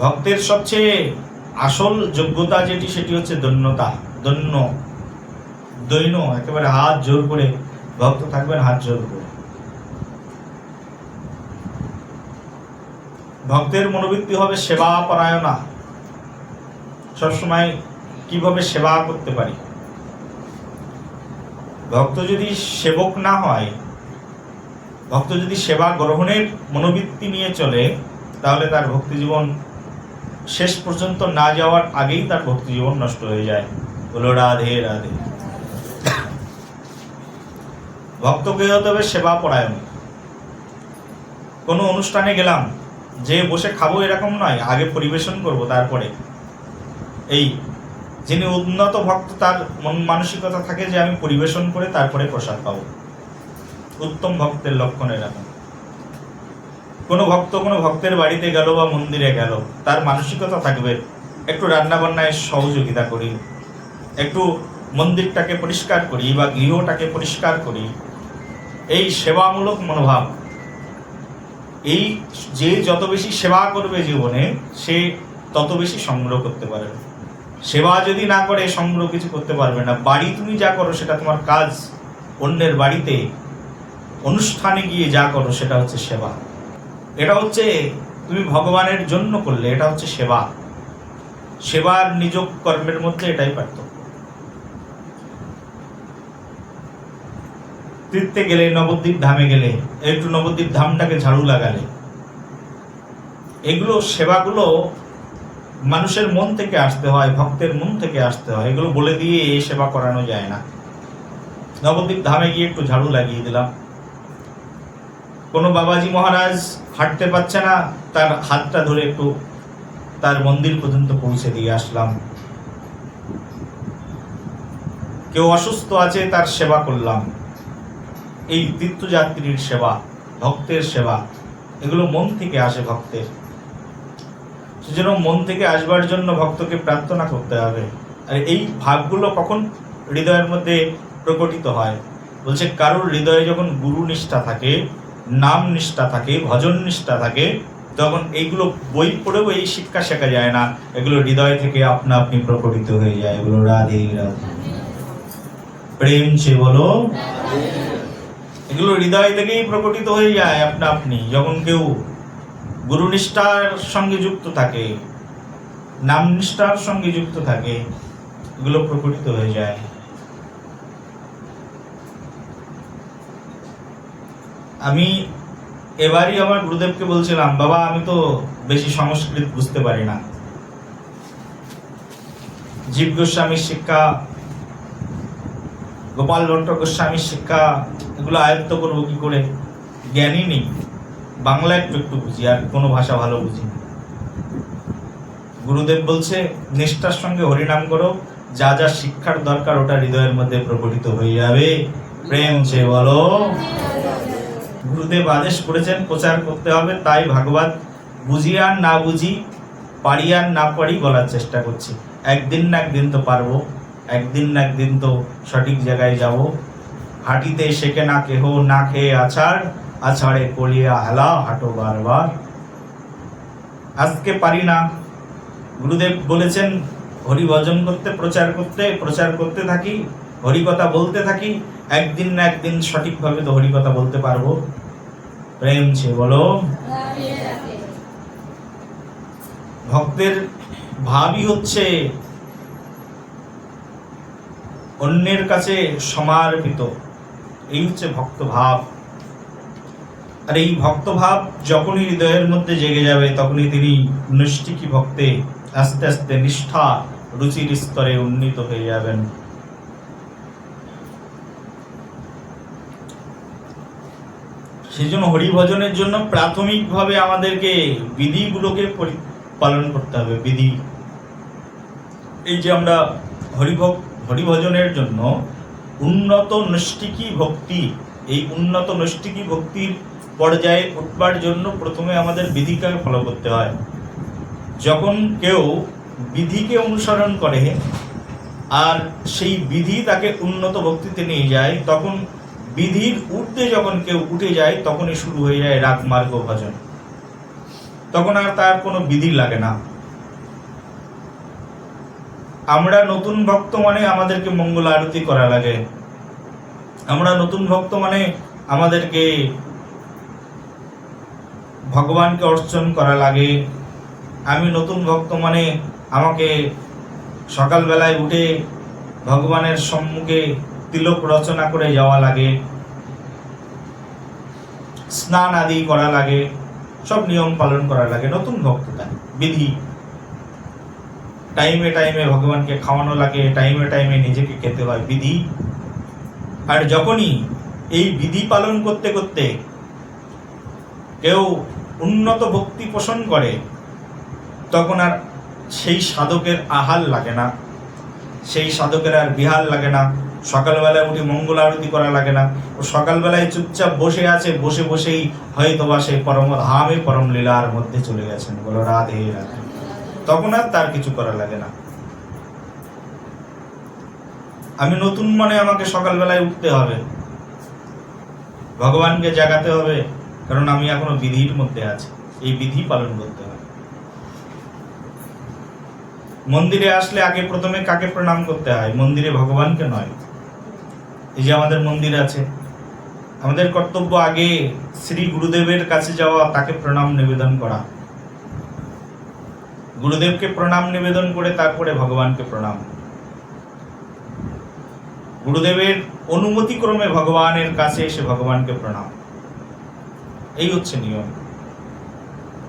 ভক্তের সবচেয়ে আসল যোগ্যতা যেটি, সেটি হচ্ছে দৈন্যতা। দৈন্য। দৈন্য, একেবারে হাত জোর করে ভক্ত থাকবেন, হাত জোর করে। ভক্তের মনোবৃত্তি হবে সেবা পরায়ণা। সবসময় কীভাবে সেবা করতে পারি? ভক্ত যদি সেবক না হয়, ভক্ত যদি সেবা গ্রহণের মনোবৃত্তি নিয়ে চলে, তাহলে তার ভক্তি জীবন শেষ পর্যন্ত না যাওয়ার আগেই তার ভক্তি জীবন নষ্ট হয়ে যায়। বলো রাধে রাধে। ভক্তকে হতে হবে সেবা পরায়ণ। কোনো অনুষ্ঠানে গেলাম, যে বসে খাব এরকম নয়, আগে পরিবেশন করব তারপরে। এই, যিনি উন্নত ভক্ত, তার মন মানসিকতা থাকে যে আমি পরিবেশন করে তারপরে প্রসাদ পাবো। উত্তম ভক্তের লক্ষণ এরকম। কোনো ভক্ত কোনো ভক্তের বাড়িতে গেল বা মন্দিরে গেল, তার মানসিকতা থাকবে। একটু রান্না বান্নায় সহযোগিতা করি, একটু মন্দিরটাকে পরিষ্কার করি বা গৃহটাকে পরিষ্কার করি। এই সেবামূলক মনোভাব, এই যে যত বেশি সেবা করবে জীবনে, সে তত বেশি সংগ্রহ করতে পারবে। সেবা যদি না করে, সংগ্রহ কিছু করতে পারবে না। বাড়ি তুমি যা করো, সেটা তোমার কাজ। অন্যের বাড়িতে, অনুষ্ঠানে গিয়ে যা করো, সেটা হচ্ছে সেবা। এটা হচ্ছে তুমি ভগবানের জন্য করলে, এটা হচ্ছে সেবা। সেবার নিজ কর্মের মধ্যে এটাই পার্থক্য। তীর্থে গেলে, নবদ্বীপ ধামে গেলে, একটু নবদ্বীপ ধামটাকে ঝাড়ু লাগালে, এগুলো সেবাগুলো মানুষের মন থেকে আসতে হয়, ভক্তের মন থেকে আসতে হয়, এগুলো বলে দিয়ে সেবা করানো যায় না। নবদ্বীপ ধামে গিয়ে একটু ঝাড়ু লাগিয়ে দিলাম। কোনো বাবাজি মহারাজ হাঁটতে পারছে না, তার হাতটা ধরে একটু তার মন্দির পর্যন্ত পৌঁছে দিয়ে আসলাম। কেউ অসুস্থ আছে, তার সেবা করলাম। এই তীর্থযাত্রীর সেবা, ভক্তের সেবা, এগুলো মন থেকে আসে ভক্তের। সেজন্য মন থেকে আসবার জন্য ভক্তকে প্রার্থনা করতে হবে। আর এই ভাবগুলো কখন হৃদয়ের মধ্যে প্রকটিত হয়? বলছে, কারোর হৃদয়ে যখন গুরু নিষ্ঠা থাকে নাম নিষ্ঠা থাকে, ভজন নিষ্ঠা থাকে তখন এইগুলো বই পড়েও এই শিক্ষা শেখা যায় না, এগুলো হৃদয় থেকে আপনা আপনি প্রকটিত হয়ে যায়, এগুলো রাধে রাধে। প্রেম সে বলো, এগুলো হৃদয় থেকেই প্রকটিত হয়ে যায় আপনা আপনি। যখন কেউ গুরুনিষ্ঠার সঙ্গে যুক্ত থাকে, নাম নিষ্ঠার সঙ্গে যুক্ত থাকে, এগুলো প্রকটিত হয়ে যায়। আমি এবারই আমার গুরুদেবকে বলছিলাম, বাবা, আমি তো বেশি সংস্কৃত বুঝতে পারি না। জীব গোস্বামীর শিক্ষা, গোপাল ভট্ট গোস্বামীর শিক্ষা, এগুলো আয়ত্ত করব কি করে? জ্ঞানই নেই। বাংলা একটু একটু বুঝি, আর কোনো ভাষা ভালো বুঝি না। গুরুদেব বলছে, নিষ্ঠার সঙ্গে হরিনাম করো, যা যা শিক্ষার দরকার ওটা হৃদয়ের মধ্যে প্রকটিত হয়ে যাবে। প্রেম সে বলো। গুরুদেব আদেশ করেছেন, প্রচার করতে হবে। তাই ভাগবত বুঝি আর না বুঝি, পারি আর না পারি বলার চেষ্টা করছি। একদিন না একদিন তো পারব, একদিন না একদিন তো সঠিক জায়গায় যাব। হাঁটিতে শেখে না কেহ, না খেয়ে আছাড়, আছাড়ে কলিয়া হেলা হাঁটো বারবার। আজকে পারি না। গুরুদেব বলেছেন হরি ভজন করতে, প্রচার করতে প্রচার করতে থাকি, হরি কথা বলতে থাকি একদিন না একদিন সঠিকভাবে তো হরি কথা বলতে পারব। প্রেম সে বলো। ভক্তের ভাবই হচ্ছে অন্যের কাছে সমার্পিত। এই হচ্ছে ভক্ত ভাব। আর এই ভক্ত ভাব যখনই হৃদয়ের মধ্যে জেগে যাবে, তখনই তিনি নৈষ্ঠিকী ভক্তে আস্তে আস্তে নিষ্ঠা, রুচির স্তরে উন্নীত হয়ে যাবেন। সেই জন্য হরিভজনের জন্য প্রাথমিকভাবে আমাদেরকে বিধিগুলোকে পালন করতে হবে, বিধি। এই যে আমরা হরিভক হরিভজনের জন্য উন্নত নৈষ্টিকী ভক্তি, এই উন্নত নৈষ্টিকী ভক্তির পর্যায়ে উঠবার জন্য প্রথমে আমাদের বিধিকে ফলো করতে হয়। যখন কেউ বিধিকে অনুসরণ করে আর সেই বিধি তাকে উন্নত ভক্তিতে নিয়ে যায়, তখন বিধির ঊর্ধ্বে যখন কেউ উঠে যায়, তখনই শুরু হয়ে যায় রাগ মার্গ ভজন। তখন আর তার কোনো বিধি লাগে না। আমরা নতুন ভক্ত মানে আমাদেরকে মঙ্গল আরতি করা লাগে। আমরা নতুন ভক্ত মানে আমাদেরকে ভগবানকে অর্চন করা লাগে। আমি নতুন ভক্ত মানে আমাকে সকালবেলায় উঠে ভগবানের সম্মুখে তিলক রচনা করে যাওয়া লাগে। স্নান আদি করা লাগে। সব নিয়ম পালন করা লাগে। নতুন ভক্ততা, বিধি। টাইমে টাইমে ভগবানকে খাওয়ানো লাগে। টাইমে টাইমে নিজেকে খেতে হয় বিধি। আর যখনই এই বিধি পালন করতে করতে কেউ উন্নত ভক্তি পোষণ করে, তখন আর সেই সাধকের আহাল লাগে না। সেই সাধকের আর বিহাল লাগে না। সকালবেলায় উঠে মঙ্গল আরতি করা লাগে না। ও সকালবেলায় চুপচাপ বসে আছে, বসে বসেই হয়তো বা সেই পরম ধামে পরম লীলার মধ্যে চলে গেছেন। বলো, রাধে রাধে। তখন আর তার কিছু করা লাগে না। আমি নতুন মনে আমাকে সকালবেলায় উঠতে হবে। ভগবানকে জাগাতে হবে, কারণ আমি এখনও বিধির মধ্যে আছি। এই বিধি পালন করতে হবে। মন্দিরে আসলে আগে প্রথমে কাকে প্রণাম করতে হয়? মন্দিরে ভগবানকে নয়। এই যে আমাদের মন্দির আছে, আমাদের কর্তব্য আগে শ্রী গুরুদেবের কাছে যাওয়া, তাকে প্রণাম নিবেদন করা। গুরুদেবকে প্রণাম নিবেদন করে তারপরে ভগবানকে প্রণাম। গুরুদেবের অনুমতি ক্রমে ভগবানের কাছে এসে ভগবানকে প্রণাম। এই হচ্ছে নিয়ম।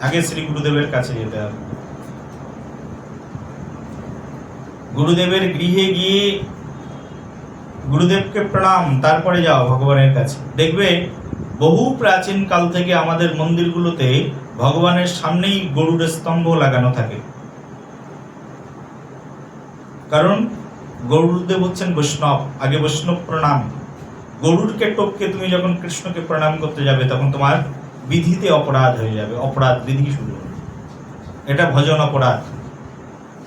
আগে শ্রী গুরুদেবের কাছে যেতে হবে। গুরুদেবের গৃহে গিয়ে গুরুদেবকে প্রণাম, তারপরে যাও ভগবানের কাছে। দেখবে, বহু প্রাচীন কাল থেকে আমাদের মন্দিরগুলোতে ভগবানের সামনেই গরুর স্তম্ভ লাগানো থাকে। কারণ, গরুদেব হচ্ছেন বৈষ্ণব, আগে বৈষ্ণব প্রণাম। গরুরকে টপকে তুমি যখন কৃষ্ণকে প্রণাম করতে যাবে, তখন তোমার বিধিতে অপরাধ হয়ে যাবে, অপরাধ বিধি শুরু এটা ভজন অপরাধ।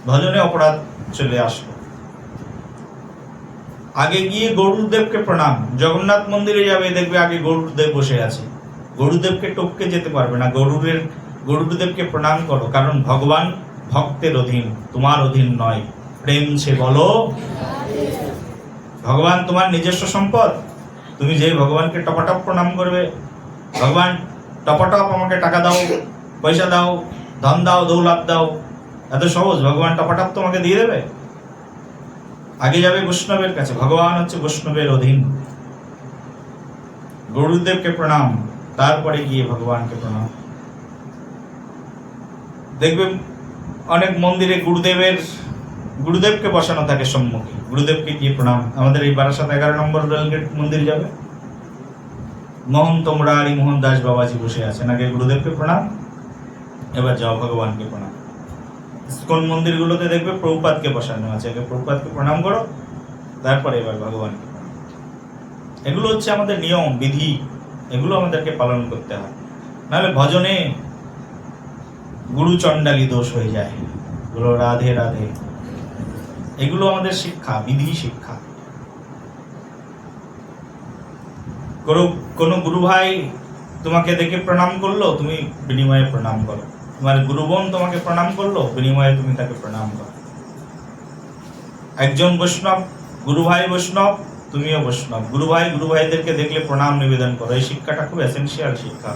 ভজনে অপরাধ চলে আসবে আগে গিয়ে গরুদেবকে প্রণাম। জগন্নাথ মন্দিরে যাবে, দেখবে আগে গরুদেব বসে আছে। গরুদেবকে টপকে যেতে পারবে না। গরুরের, গরুদেবকে প্রণাম করো, কারণ ভগবান ভক্তের অধীন, তোমার অধীন নয়। প্রেম সে বলো। ভগবান তোমার নিজস্ব সম্পদ। তুমি যে ভগবানকে টপাটপ প্রণাম করবে, ভগবান টপাটপ আমাকে টাকা দাও, পয়সা দাও, ধন দাও, দৌলত দাও, এত সহজ। ভগবান টপাটপ তোমাকে দিয়ে দেবে? আগে যাবে বৈষ্ণবের কাছে, ভগবান হচ্ছে বৈষ্ণবের অধীন। গুরুদেবকে প্রণাম, তারপরে গিয়ে ভগবানকে প্রণাম। দেখবে অনেক মন্দিরে গুরুদেবের, গুরুদেবকে বসানো থাকে সম্মুখে। গুরুদেবকে গিয়ে প্রণাম। আমাদের এই বারাসাত এগারো নম্বর রেলগেট মন্দির যাবে। মোহন তোমরা আলী মোহন দাস বাবাজি বসে আছেন। আগে গুরুদেবকে প্রণাম, এবার যাও ভগবানকে প্রণাম। ইস্কন মন্দিরগুলোতে দেখবে প্রভুপাতকে বসানো আছে। আগে প্রভুপাতকে প্রণাম করো, তারপরে এবার ভগবানকে এগুলো হচ্ছে আমাদের নিয়ম, বিধি, এগুলো আমাদেরকে পালন করতে হয়। নাহলে ভজনে গুরু চণ্ডালী দোষ হয়ে যায়। এগুলো রাধে রাধে। এগুলো আমাদের শিক্ষা, বিধি শিক্ষা। কোনো গুরু ভাই তোমাকে দেখে প্রণাম করল, তুমি বিনিময়ে প্রণাম করো। তোমার গুরুবোন তোমাকে প্রণাম করল, বিনিময়ে তুমি তাকে প্রণাম করো। একজন বৈষ্ণব গুরু ভাই বৈষ্ণব, তুমিও বৈষ্ণব। গুরু ভাই গুরু ভাইদেরকে দেখলে প্রণাম, নিবেদন করো। এই শিক্ষাটা খুব এসেন্সিয়াল শিক্ষা।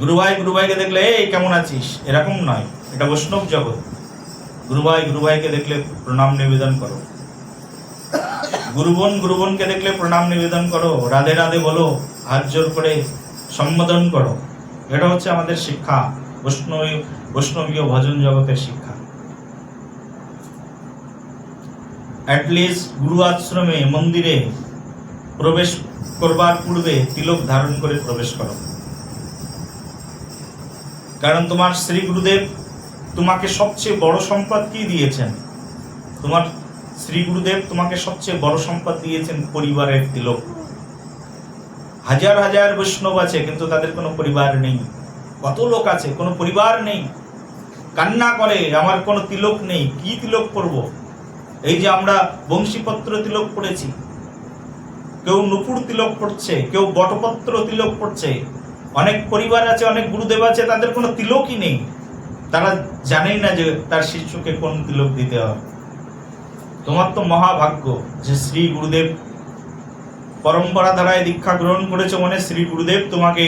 গুরু ভাই গুরু ভাইকে দেখলে, এই, কেমন আছিস? এরকম নয়। এটা বৈষ্ণব জগৎ। গুরু ভাই গুরু ভাইকে দেখলে প্রণাম, নিবেদন করো। গুরুবন, গুরুবনকে দেখলে প্রণাম, নিবেদন করো। রাধে রাধে বলো। হাত জোর করে সম্বোধন করো। এটা হচ্ছে আমাদের শিক্ষা, বৈষ্ণবী, বৈষ্ণবীয় ভজন জগতের শিক্ষা। অ্যাটলিস্ট গুরু আশ্রমে, মন্দিরে প্রবেশ করবার পূর্বে তিলক ধারণ করে প্রবেশ করো। কারণ তোমার শ্রী গুরুদেব তোমাকে সবচেয়ে বড় সম্পদ কি দিয়েছেন? তোমার শ্রী গুরুদেব তোমাকে সবচেয়ে বড় সম্পদ দিয়েছেন পরিবারের তিলক। হাজার হাজার বৈষ্ণব আছে, কিন্তু তাদের কোনো পরিবার নেই। কত লোক আছে, কোনো পরিবার নেই। কান্না করে, আমার কোনো তিলক নেই, কি তিলক করব? এই যে আমরা বংশীপত্র তিলক পড়েছি, কেউ নুপুর তিলক পড়ছে, কেউ বটপত্র তিলক পড়ছে, অনেক পরিবার আছে, অনেক গুরুদেব আছে, তাদের কোনো তিলকই নেই। তারা জানেই না যে তার শিষ্যকে কোন তিলক দিতে হবে তোমার তো মহাভাগ্য যে শ্রী গুরুদেব পরম্পরা ধারায় দীক্ষা গ্রহণ করেছে মানে শ্রী গুরুদেব, তোমাকে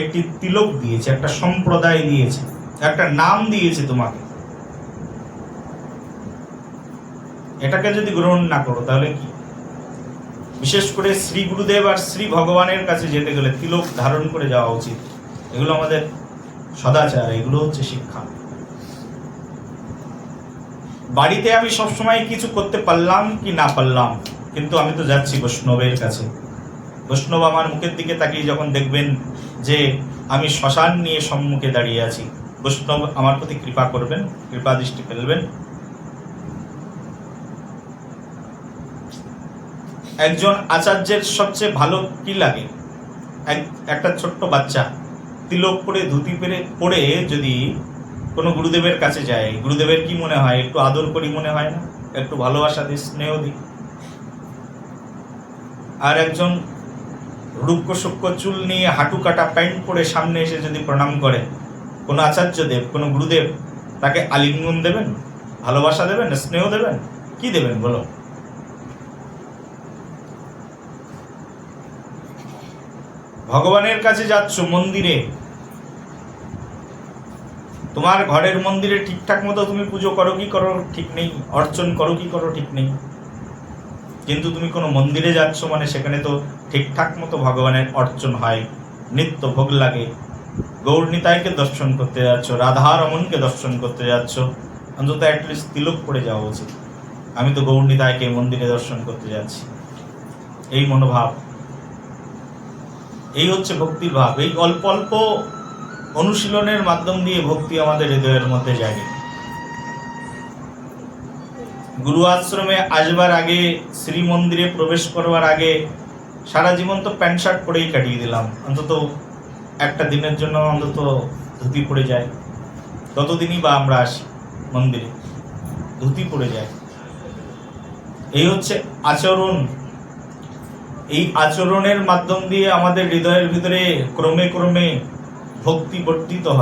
একটি তিলক দিয়েছে, একটা সম্প্রদায় দিয়েছে, একটা নাম দিয়েছে তোমাকে। এটাকে যদি গ্রহণ না করো, তাহলে কি? বিশেষ করে শ্রী গুরুদেব আর শ্রী ভগবানের কাছে যেতে গেলে তিলক ধারণ করে যাওয়া উচিত। এগুলো আমাদের সদাচার, এগুলো হচ্ছে শিক্ষা। বাড়িতে আমি সবসময় কিছু করতে পারলাম কি না পারলাম? কিন্তু আমি তো যাচ্ছি বৈষ্ণবের কাছে। বৈষ্ণব আমার মুখের দিকে তাকিয়ে যখন দেখবেন যে আমি শ্মশান নিয়ে সম্মুখে দাঁড়িয়ে আছি, বৈষ্ণব আমার প্রতি কৃপা করবেন, কৃপা দৃষ্টি ফেলবেন। একজন আচার্যের সবচেয়ে ভালো কি লাগে? এক- একটা ছোট্ট বাচ্চা, তিলক পরে ধুতি পেরে, পরে যদি কোনো গুরুদেবের কাছে যায়, গুরুদেবের কি মনে হয়? একটু আদর করি মনে হয় না? একটু ভালোবাসা দিই স্নেহ দিই। আর একজন রুক্ষ সূক্ষ্ম চুল নিয়ে হাঁটু কাটা প্যান্ট পরে সামনে এসে যদি প্রণাম করে, কোনো আচার্য দেব, কোনো গুরুদেব, তাকে আলিঙ্গন দেবেন? ভালোবাসা দেবেন? স্নেহ দেবেন? কি দেবেন বলো? ভগবানের কাছে যাচ্ছ মন্দিরে। তোমার ঘরের মন্দিরে ঠিকঠাক মতো তুমি পুজো করো কি করো ঠিক নেই, অর্চন করো কি করো ঠিক নেই। কিন্তু তুমি কোনো মন্দিরে যাচ্ছ মানে সেখানে তো ঠিকঠাক মতো ভগবানের অর্চন হয়। নিত্য ভোগ লাগে। গৌরনিতাইকে দর্শন করতে যাচ্ছ, রাধা রমনকে দর্শন করতে যাচ্ছ, অন্তত অ্যাটলিস্ট তিলক পড়ে যাওয়া উচিত। আমি তো গৌরনিতাইকে মন্দিরে দর্শন করতে যাচ্ছি। এই মনোভাব। এই হচ্ছে ভক্তির ভাব। এই অল্প অল্প অনুশীলনের মাধ্যম দিয়ে ভক্তি আমাদের হৃদয়ের মধ্যে জাগে। গুরু আশ্রমে আসবার আগে শ্রী মন্দিরে প্রবেশ করবার আগে সারা জীবন তো প্যান্ট শার্ট পরেই কাটিয়ে দিলাম। অন্তত একটা দিনের জন্য অন্তত ধুতি পড়ে যায়। ততদিনই বা আমরা আসি মন্দিরে, ধুতি পড়ে যায়। এই হচ্ছে আচরণ। এই আচরণের মাধ্যম দিয়ে আমাদের হৃদয়ের ভিতরে ক্রমে ক্রমে ভক্তি বর্ধিত হয়।